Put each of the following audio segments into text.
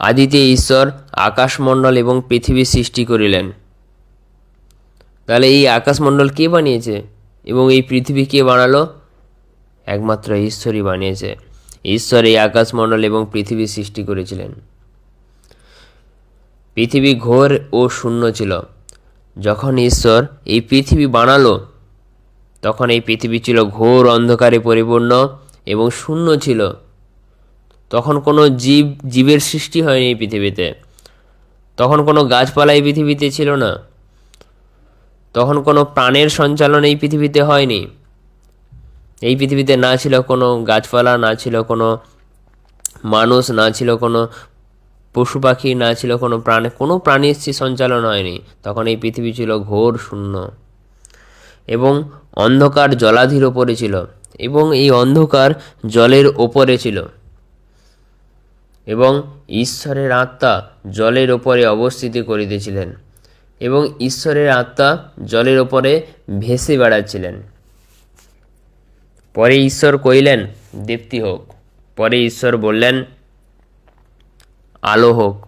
আদিতে ঈশ্বর আকাশমণ্ডল এবং পৃথিবী সৃষ্টি করিলেন। তাহলে এই আকাশমণ্ডল কে বানিয়েছে? এবং এই পৃথিবী কে বানালো? একমাত্র ঈশ্বরই বানিয়েছে। ঈশ্বর এই আকাশমণ্ডল এবং পৃথিবী সৃষ্টি করেছিলেন। পৃথিবী ঘোর ও শূন্য ছিল। যখন ঈশ্বর এই পৃথিবী বানালো, তখন এই পৃথিবী ছিল ঘোর অন্ধকারে পরিপূর্ণ এবং শূন্য ছিল। তখন কোনো জীব, জীবের সৃষ্টি হয়নি পৃথিবীতে। তখন কোনো গাছপালা এই পৃথিবীতে ছিল না। তখন কোনো প্রাণের সঞ্চালন এই পৃথিবীতে হয়নি। এই পৃথিবীতে না ছিল কোনো গাছপালা, না ছিল কোনো মানুষ, না ছিল কোনো পশু পাখি, না ছিল কোনো প্রাণী, কোনো প্রাণীর সঞ্চালন হয়নি। তখন এই পৃথিবী ছিল ঘোর শূন্য এবং অন্ধকার জলাধির ওপরে ছিল এবং এই অন্ধকার জলের ওপরে ছিল। এবং ঈশ্বরের আত্মা জলের ওপরে অবস্থিতি করিতেছিলেন এবং ঈশ্বরের আত্মা জলের ওপরে ভেসে বেড়াচ্ছিলেন পরে ঈশ্বর কইলেন দীপ্তি হোক। পরে ঈশ্বর বললেন, আলো হোক।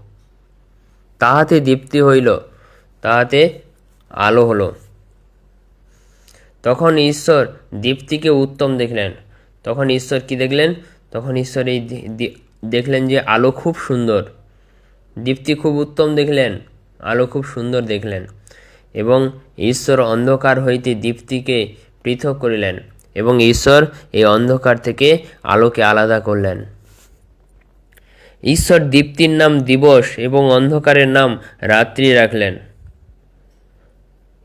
তাহাতে দীপ্তি হইল, তাহাতে আলো হলো। তখন ঈশ্বর দীপ্তিকে উত্তম দেখলেন। তখন ঈশ্বর কি দেখলেন? তখন ঈশ্বর এই দেখলেন যে আলো খুব সুন্দর। দীপ্তি খুব উত্তম দেখলেন, আলো খুব সুন্দর দেখলেন এবং ঈশ্বর অন্ধকার হইতে দীপ্তিকে পৃথক করিলেন এবং ঈশ্বর এই অন্ধকার থেকে আলোকে আলাদা করলেন। ঈশ্বর দীপ্তির নাম দিবস এবং অন্ধকারের নাম রাত্রি রাখলেন।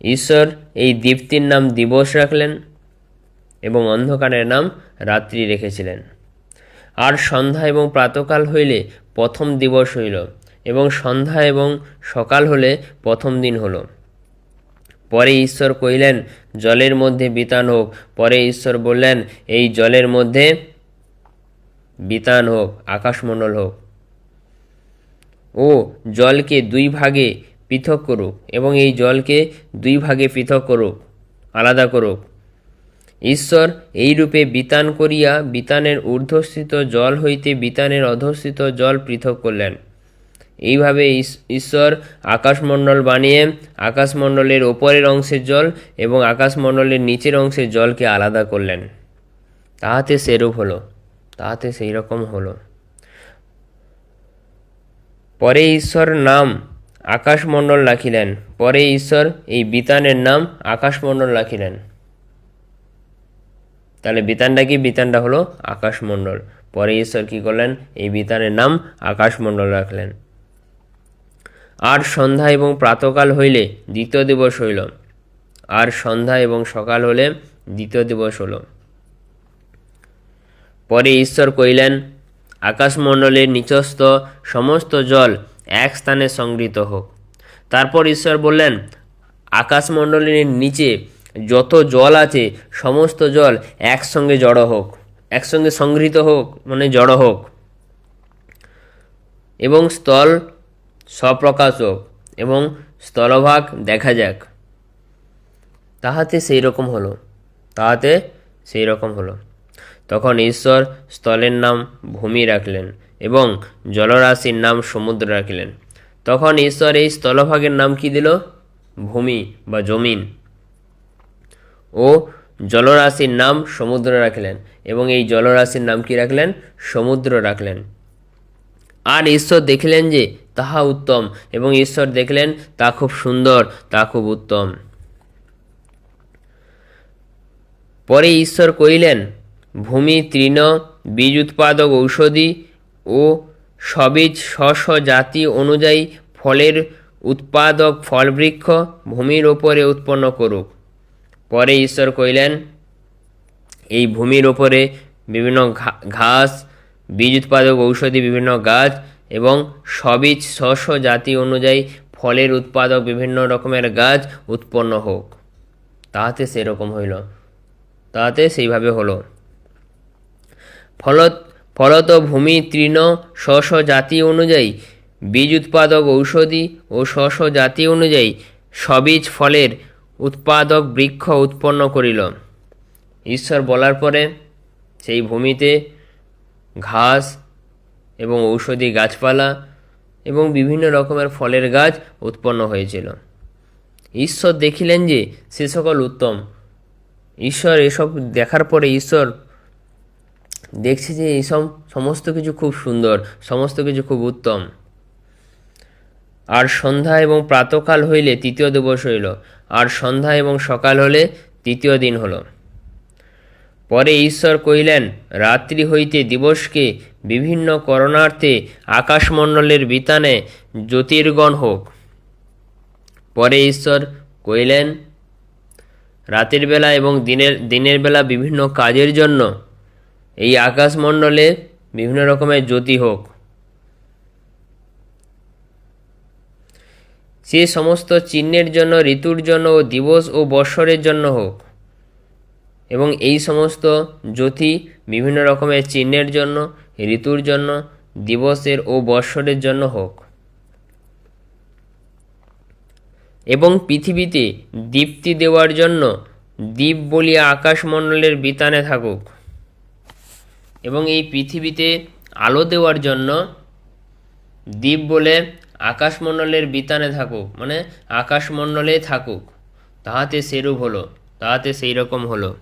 ঈশ্বর এই দীপ্তির নাম দিবস রাখলেন এবং অন্ধকারের নাম রাত্রি রেখেছিলেন। আর সন্ধ্যা এবং প্রাতকাল হইলে প্রথম দিবস হইল, এবং সন্ধ্যা এবং সকাল হলে প্রথম দিন হলো। পরে ঈশ্বর কহিলেন, জলের মধ্যে বিতান হোক। পরে ঈশ্বর বললেন, এই জলের মধ্যে বিতান হোক, আকাশমণ্ডল হোক। ও, জলকে দুই ভাগে পৃথক করুক, এবং এই জলকে দুই ভাগে পৃথক করুক, আলাদা করুক। ঈশ্বর এইরূপে বিতান করিয়া বিতানের ঊর্ধ্বস্থিত জল হইতে বিতানের অধস্থিত জল পৃথক করলেন। এইভাবে ঈশ্বর আকাশমণ্ডল বানিয়ে আকাশমণ্ডলের ওপরের অংশের জল এবং আকাশমণ্ডলের নিচের অংশের জলকে আলাদা করলেন। তাহাতে সেরূপ হলো, তাহাতে সেই রকম হলো। পরে ঈশ্বর নাম আকাশমণ্ডল রাখিলেন, পরে ঈশ্বর এই বিতানের নাম আকাশমণ্ডল রাখিলেন। তাহলে বিতানটা কি? বিতানটা হলো আকাশমণ্ডল। পরে ঈশ্বর কি করলেন? এই বিতানের নাম আকাশমণ্ডল রাখলেন। আর সন্ধ্যা এবং প্রাতকাল হইলে দ্বিতীয় দিবস হইল। আর সন্ধ্যা এবং সকাল হলে দ্বিতীয় দিবস হলো। পরে ঈশ্বর কইলেন আকাশমণ্ডলের নিচস্থ সমস্ত জল এক স্থানে সংগৃহীত হোক। তারপর ঈশ্বর বললেন, আকাশমণ্ডলের নিচে যত জল আছে, সমস্ত জল একসঙ্গে জড়ো হোক, একসঙ্গে সংগৃহীত হোক মানে জড়ো হোক। এবং স্থল স্বপ্রকাশ হোক এবং স্থলভাগ দেখা যাক। তাহাতে সেই রকম হলো, তাহাতে সেই রকম হলো। তখন ঈশ্বর স্থলের নাম ভূমি রাখলেন এবং জলরাশির নাম সমুদ্র রাখলেন। তখন ঈশ্বর এই স্থলভাগের নাম কি দিল? ভূমি বা জমিন। ও জলরাশির নাম সমুদ্র রাখলেন এবং এই জলরাশির নাম কি রাখলেন? সমুদ্র রাখলেন। আর ঈশ্বর দেখলেন যে তাহা উত্তম এবং ঈশ্বর দেখলেন তা খুব সুন্দর, তা খুব উত্তম। পরে ঈশ্বর কহিলেন, ভূমি, তৃণ, বীজ উৎপাদক, ঔষধি ও সবীজ স্ব জাতি অনুযায়ী ফলের উৎপাদক ফলবৃক্ষ ভূমির ওপরে উৎপন্ন করুক। পরে ঈশ্বর কহিলেন, এই ভূমির ওপরে বিভিন্ন ঘাস, বীজ উৎপাদক ঔষধি বিভিন্ন গাছ এবং সবীজ স্ব স্ব জাতি অনুযায়ী ফলের উৎপাদক বিভিন্ন রকমের গাছ উৎপন্ন হোক। তাহাতে সেরকম হইল। তাহাতে সেইভাবে হলো। ফলত ফলত ভূমি তৃণ স্ব জাতি অনুযায়ী, বীজ উৎপাদক ঔষধি ও স্ব জাতি অনুযায়ী সবীজ ফলের উৎপাদক বৃক্ষ উৎপন্ন করিল। ঈশ্বর বলার পরে সেই ভূমিতে ঘাস এবং ঔষধি গাছপালা এবং বিভিন্ন রকমের ফলের গাছ উৎপন্ন হয়েছিল। ঈশ্বর দেখিলেন যে সে সকল উত্তম। ঈশ্বর এসব দেখার পরে ঈশ্বর দেখছে যে এইসব সমস্ত কিছু খুব সুন্দর, সমস্ত কিছু খুব উত্তম। আর সন্ধ্যা এবং প্রাতকাল হইলে তৃতীয় দিবস হইল, আর সন্ধ্যা এবং সকাল হলে তৃতীয় দিন হল। পরে ঈশ্বর কহিলেন, রাত্রি হইতে দিবসকে বিভিন্ন করণার্থে আকাশমণ্ডলের বিতানে জ্যোতির্গণ হোক। পরে ঈশ্বর কহিলেন, রাতের বেলা এবং দিনের দিনের বেলা বিভিন্ন কাজের জন্য এই আকাশমণ্ডলে বিভিন্ন রকমের জ্যোতি হোক। সে সমস্ত চিহ্নের জন্য, ঋতুর জন্য ও দিবস ও বৎসরের জন্য হোক। এবং এই সমস্ত জ্যোতি বিভিন্ন রকমের চিহ্নের জন্য, ঋতুর জন্য, দিবসের ও বৎসরের জন্য হোক। এবং পৃথিবীতে দীপ্তি দেওয়ার জন্য দ্বীপ বলিয়া আকাশমণ্ডলের বিতানে থাকুক। এবং এই পৃথিবীতে আলো দেওয়ার জন্য দ্বীপ বলে আকাশমণ্ডলের বিতানে থাকুক মানে আকাশমণ্ডলে থাকুক, তাহাতে সেরূপ হলো, তাহাতে সেই রকম হলো।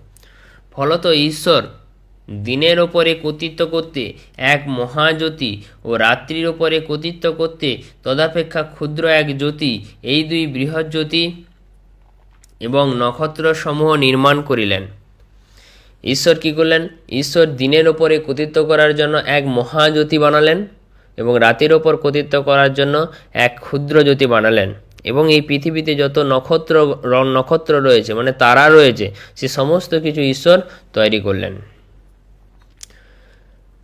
ফলত ঈশ্বর দিনের ওপরে কর্তৃত্ব করতে এক মহাজ্যোতি ও রাত্রির ওপরে কর্তৃত্ব করতে তদাপেক্ষা ক্ষুদ্র এক জ্যোতি, এই দুই বৃহৎ জ্যোতি এবং নক্ষত্রসমূহ নির্মাণ করিলেন। ঈশ্বর কি করলেন? ঈশ্বর দিনের ওপরে কর্তৃত্ব করার জন্য এক মহাজ্যোতি বানালেন। এবং রাতের ওপর কর্তৃত্ব করার জন্য এক ক্ষুদ্র জ্যোতি বানালেন। এবং এই পৃথিবীতে যত নক্ষত্র নক্ষত্র রয়েছে মানে তারা রয়েছে, সে সমস্ত কিছু ঈশ্বর তৈরি করলেন।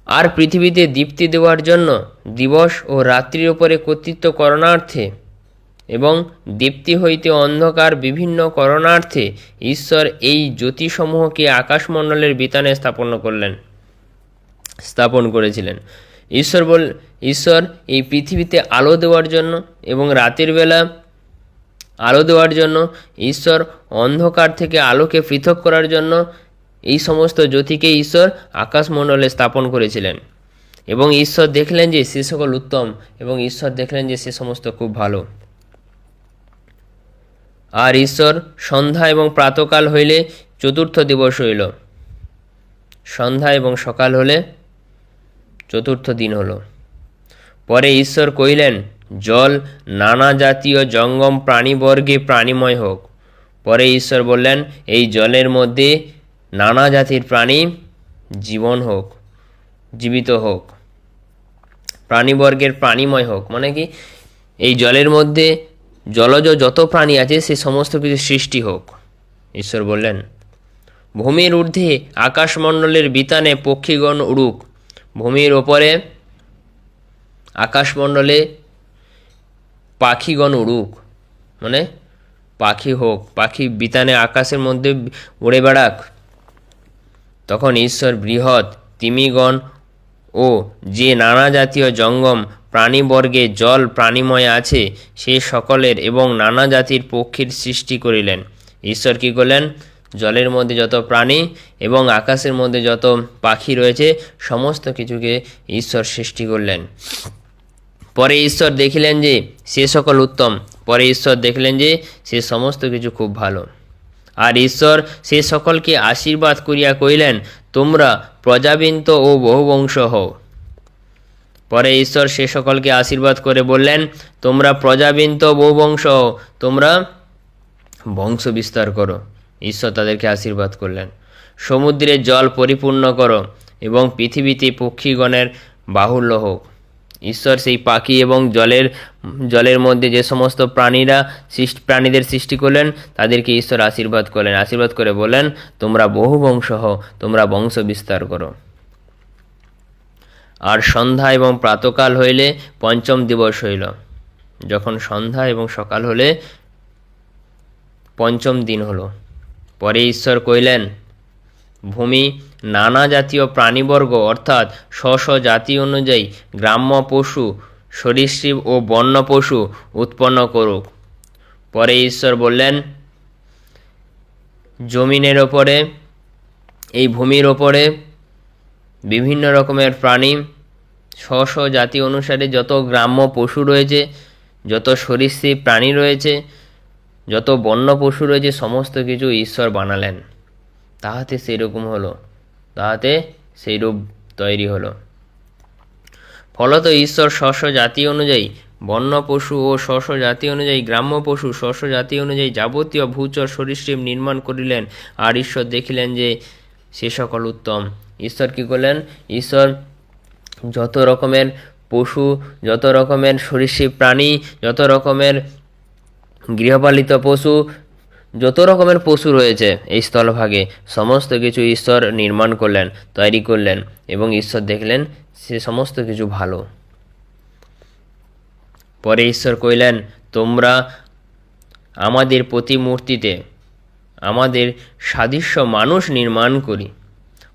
আর পৃথিবীতে দীপ্তি দেওয়ার জন্য দিবস ও রাত্রির ওপরে কর্তৃত্ব করণার্থে এবং দীপ্তি হইতে অন্ধকার বিভিন্ন করণার্থে ঈশ্বর এই জ্যোতিসমূহকে আকাশমণ্ডলের বিতানে স্থাপন করলেন, স্থাপন করেছিলেন। ঈশ্বর বল, ঈশ্বর এই পৃথিবীতে আলো দেওয়ার জন্য এবং রাতের বেলা আলো দেওয়ার জন্য, ঈশ্বর অন্ধকার থেকে আলোকে পৃথক করার জন্য এই সমস্ত জ্যোতিকে ঈশ্বর আকাশমণ্ডলে স্থাপন করেছিলেন। এবং ঈশ্বর দেখলেন যে সে সকল উত্তম এবং ঈশ্বর দেখলেন যে সে সমস্ত খুব ভালো। আর ঈশ্বর সন্ধ্যা এবং প্রাতকাল হইলে চতুর্থ দিবস হইল। সন্ধ্যা এবং সকাল হলে চতুর্থ দিন হলো। পরে ঈশ্বর কহিলেন, জল নানা জাতীয় জঙ্গম প্রাণীবর্গে প্রাণীময় হোক। পরে ঈশ্বর বললেন, এই জলের মধ্যে নানা জাতির প্রাণী জীবন হোক, জীবিত হোক, প্রাণীবর্গের প্রাণীময় হোক। মানে কি? এই জলের মধ্যে জলজ যত প্রাণী আছে, সে সমস্ত কিছু সৃষ্টি হোক। ঈশ্বর বললেন, ভূমির ঊর্ধ্বে আকাশমণ্ডলের বিতানে পক্ষীগণ উড়ুক ভূমির ওপরে আকাশমণ্ডলে পাখিগণ উড়ুক মানে পাখি হোক, পাখি বিতানে আকাশের মধ্যে উড়ে বেড়াক, তখন ঈশ্বর বৃহৎ তিমিগণ ও যে নানা জাতীয় জঙ্গম, প্রাণীবর্গে জল প্রাণীময় আছে, সে সকলের এবং নানা জাতির পক্ষীর সৃষ্টি করিলেন। ঈশ্বর কী করলেন? জলের মধ্যে যত প্রাণী এবং আকাশের মধ্যে যত পাখি রয়েছে, সমস্ত কিছুকে ঈশ্বর সৃষ্টি করলেন। পরে ঈশ্বর দেখিলেন যে সে সকল উত্তম। পরে ঈশ্বর দেখলেন যে সে সমস্ত কিছু খুব ভালো। আর ঈশ্বর সে সকলকে আশীর্বাদ করিয়া কহিলেন, তোমরা প্রজাবিন্ত ও বহুবংশ হও। পরে ঈশ্বর সে সকলকে আশীর্বাদ করে বললেন, তোমরা প্রজাবিন্ত বহুবংশ হও। তোমরা বংশ বিস্তার করো। ঈশ্বর তাদেরকে আশীর্বাদ করলেন। সমুদ্রের জল পরিপূর্ণ করো এবং পৃথিবীতে পক্ষীগণের বাহুল্য হোক। ঈশ্বর সেই পাখি এবং জলের জলের মধ্যে যে সমস্ত প্রাণীরা সৃষ্টি, প্রাণীদের সৃষ্টি করলেন, তাদেরকে ঈশ্বর আশীর্বাদ করলেন। আশীর্বাদ করে বলেন তোমরা বহু বংশ হও তোমরা বংশ বিস্তার করো। আর সন্ধ্যা এবং প্রাতকাল হইলে পঞ্চম দিবস হইল। যখন সন্ধ্যা এবং সকাল হলে পঞ্চম দিন হলো। পরে ঈশ্বর কইলেন ভূমি, নানা জাতীয় প্রাণীবর্গ, অর্থাৎ স্ব জাতি অনুযায়ী গ্রাম্য পশু, সরীসৃপ ও বন্য পশু উৎপন্ন করুক। পরে ঈশ্বর বললেন, জমিনের ওপরে, এই ভূমির ওপরে বিভিন্ন রকমের প্রাণী স্ব জাতি অনুসারে যত গ্রাম্য পশু রয়েছে, যত সরীসৃপ প্রাণী রয়েছে যত বন্য পশু রয়েছে, সমস্ত কিছু ঈশ্বর বানালেন। তাহাতে সেরকম হলো। তাহাতে সেই রূপ তৈরি হলো। ফলত ঈশ্বর স্ব স্ব জাতি অনুযায়ী বন্য পশু ও স্ব জাতি অনুযায়ী গ্রাম্য পশু স্ব জাতি অনুযায়ী যাবতীয় ভূচর সরীসৃপ নির্মাণ করিলেন আর ঈশ্বর দেখিলেন যে সে সকল উত্তম। ঈশ্বর কি করলেন? ঈশ্বর যত রকমের পশু, যত রকমের সরীসৃপ প্রাণী, যত রকমের গৃহপালিত পশু, যত রকমের পশু রয়েছে এই স্থলভাগে, সমস্ত কিছু ঈশ্বর নির্মাণ করলেন, তৈরি করলেন এবং ঈশ্বর দেখলেন সে সমস্ত কিছু ভালো। পরে ঈশ্বর কইলেন তোমরা আমাদের প্রতিমূর্তিতে আমাদের সাদৃশ্য মানুষ নির্মাণ করি।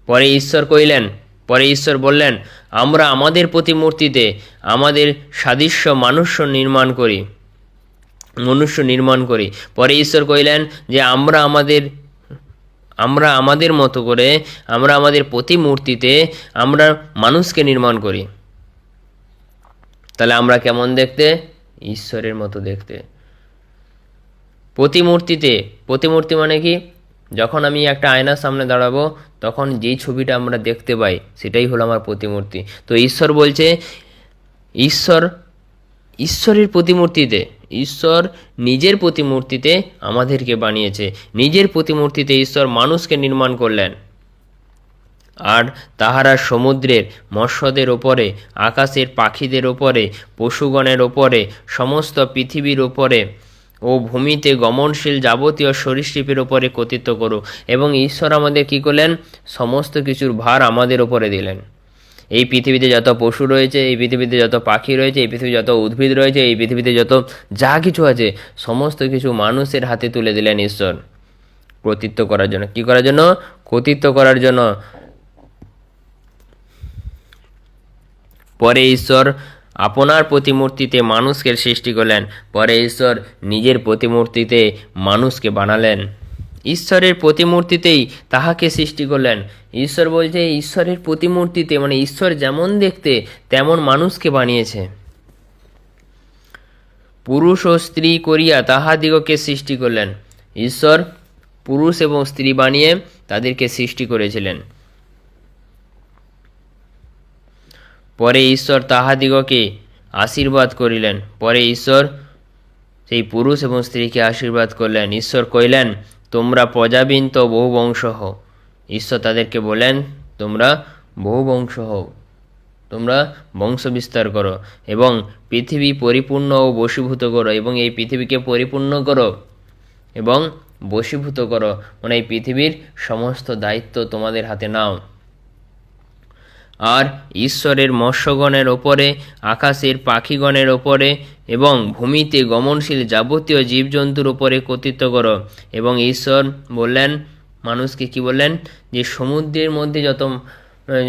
পরে ঈশ্বর কইলেন পরে ঈশ্বর বললেন, আমরা আমাদের প্রতিমূর্তিতে আমাদের সাদৃশ্য মানুষ নির্মাণ করি। মনুষ্য নির্মাণ করি। পরে ঈশ্বর কইলেন যে, আমরা আমাদের আমরা আমাদের মতো করে, আমরা আমাদের প্রতিমূর্তিতে, আমরা মানুষকে নির্মাণ করি। তাহলে আমরা কেমন দেখতে? ঈশ্বরের মতো দেখতে। প্রতিমূর্তিতে, প্রতিমূর্তি মানে কি? যখন আমি একটা আয়নার সামনে দাঁড়াবো, তখন যেই ছবিটা আমরা দেখতে পাই, সেটাই হলো আমার প্রতিমূর্তি। তো ঈশ্বর বলছে, ঈশ্বর ঈশ্বরের প্রতিমূর্তিতে, ঈশ্বর নিজের প্রতিমূর্তিতে আমাদেরকে বানিয়েছে। নিজের প্রতিমূর্তিতে ঈশ্বর মানুষকে নির্মাণ করলেন। আর তাহারা সমুদ্রের মৎস্যদের ওপরে, আকাশের পাখিদের ওপরে, পশুগণের ওপরে, সমস্ত পৃথিবীর ওপরে ও ভূমিতে গমনশীল যাবতীয় সরীসৃপের ওপরে কর্তৃত্ব করুক। এবং ঈশ্বর আমাদের কী করলেন? সমস্ত কিছুর ভার আমাদের ওপরে দিলেন। এই পৃথিবীতে যত পশু রয়েছে, এই পৃথিবীতে যত পাখি রয়েছে, এই পৃথিবীতে যত উদ্ভিদ রয়েছে, এই পৃথিবীতে যত যা কিছু আছে, সমস্ত কিছু মানুষের হাতে তুলে দিলেন ঈশ্বর। কর্তৃত্ব করার জন্য। কি করার জন্য? কর্তৃত্ব করার জন্য। পরে ঈশ্বর আপনার প্রতিমূর্তিতে মানুষকে সৃষ্টি করলেন। পরে ঈশ্বর নিজের প্রতিমূর্তিতে মানুষকে বানালেন। ঈশ্বরের প্রতিমূর্তিতেই তাহাকে সৃষ্টি করলেন। ঈশ্বর বলছে, ঈশ্বরের প্রতিমূর্তিতে মানে ঈশ্বর যেমন দেখতে, তেমন মানুষকে বানিয়েছে। পুরুষ ও স্ত্রী করিয়া তাহাদিগকে সৃষ্টি করলেন। ঈশ্বর পুরুষ এবং স্ত্রী বানিয়ে তাদেরকে সৃষ্টি করেছিলেন। পরে ঈশ্বর তাহাদিগকে আশীর্বাদ করিলেন। পরে ঈশ্বর সেই পুরুষ এবং স্ত্রীকে আশীর্বাদ করলেন। ঈশ্বর কইলেন তোমরা প্রজাবিন্ত বহু বংশ হও। ঈশ্বর তাদেরকে বলেন, তোমরা বহু বংশ হও। তোমরা বংশ বিস্তার করো এবং পৃথিবী পরিপূর্ণ ও বশীভূত করো এবং এই পৃথিবীকে পরিপূর্ণ করো এবং বশীভূত করো। মানে এই পৃথিবীর সমস্ত দায়িত্ব তোমাদের হাতে নাও। আর ঈশ্বরের মৎস্যগণের ওপরে, আকাশের পাখিগণের ওপরে এবং ভূমিতে গমনশীল যাবতীয় জীবজন্তুর ওপরে কর্তৃত্ব করো। এবং ঈশ্বর বললেন, মানুষকে কি বললেন? যে সমুদ্রের মধ্যে যত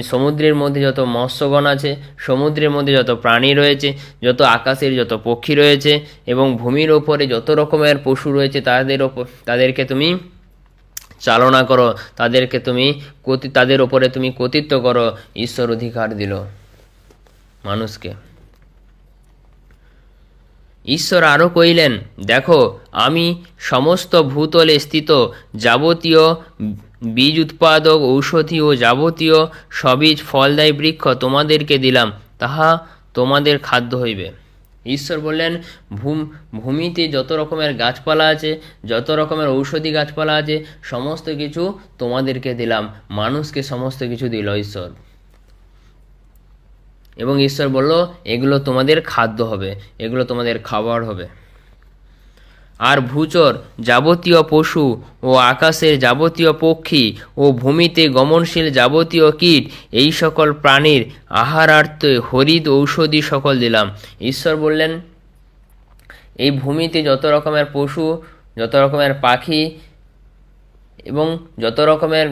সমুদ্রের মধ্যে যত মৎস্যগণ আছে, সমুদ্রের মধ্যে যত প্রাণী রয়েছে, যত আকাশের যত পক্ষী রয়েছে এবং ভূমির ওপরে যত রকমের পশু রয়েছে, তাদের ওপর তাদেরকে তুমি চালনা করো। তাদেরকে তুমি কতি, তাদের ওপরে তুমি কর্তৃত্ব করো। ঈশ্বর অধিকার দিল মানুষকে। ঈশ্বর আরও কইলেন দেখো, আমি সমস্ত ভূতলে স্থিত, যাবতীয় বীজ উৎপাদক, ঔষধি ও যাবতীয় সবীজ ফলদায়ী বৃক্ষ তোমাদেরকে দিলাম। তাহা তোমাদের খাদ্য হইবে। ঈশ্বর বললেন, ভূম ভূমিতে যত রকমের গাছপালা আছে, যত রকমের ঔষধি গাছপালা আছে, সমস্ত কিছু তোমাদেরকে দিলাম। মানুষকে সমস্ত কিছু দিল ঈশ্বর। এবং ঈশ্বর বলল, এগুলো তোমাদের খাদ্য হবে, এগুলো তোমাদের খাবার হবে। আর ভূচর যাবতীয় পশু ও আকাশের যাবতীয় পক্ষী ও ভূমিতে গমনশীল যাবতীয় কীট, এই সকল প্রাণীর আহারার্থে হরিদ ঔষধি সকল দিলাম। ঈশ্বর বললেন, এই ভূমিতে যত রকমের পশু, যত রকমের পাখি এবং যত রকমের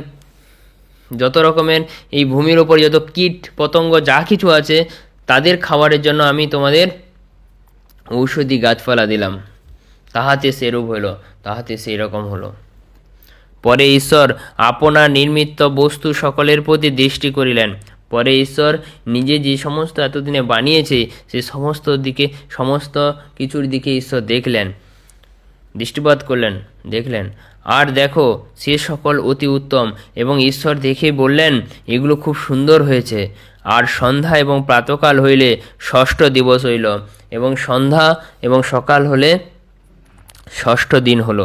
যত রকমের এই ভূমির ওপর যত কীট, পতঙ্গ যা কিছু আছে, তাদের খাবারের জন্য আমি তোমাদের ঔষধি গাছপালা দিলাম। তাহাতে সেরূপ হইল, তাহাতে সেই রকম হলো। পরে ঈশ্বর আপনার নির্মিত বস্তু সকলের প্রতি দৃষ্টি করিলেন। পরে ঈশ্বর নিজে যে সমস্ত এতদিনে বানিয়েছে, সে সমস্ত দিকে, সমস্ত কিছুর দিকে ঈশ্বর দেখলেন, দৃষ্টিপাত করলেন, দেখলেন, আর দেখো, সে সকল অতি উত্তম। এবং ঈশ্বর দেখে বললেন, এগুলো খুব সুন্দর হয়েছে। আর সন্ধ্যা এবং প্রাতকাল হইলে ষষ্ঠ দিবস হইল, এবং সন্ধ্যা এবং সকাল হলে ষষ্ঠ দিন হলো।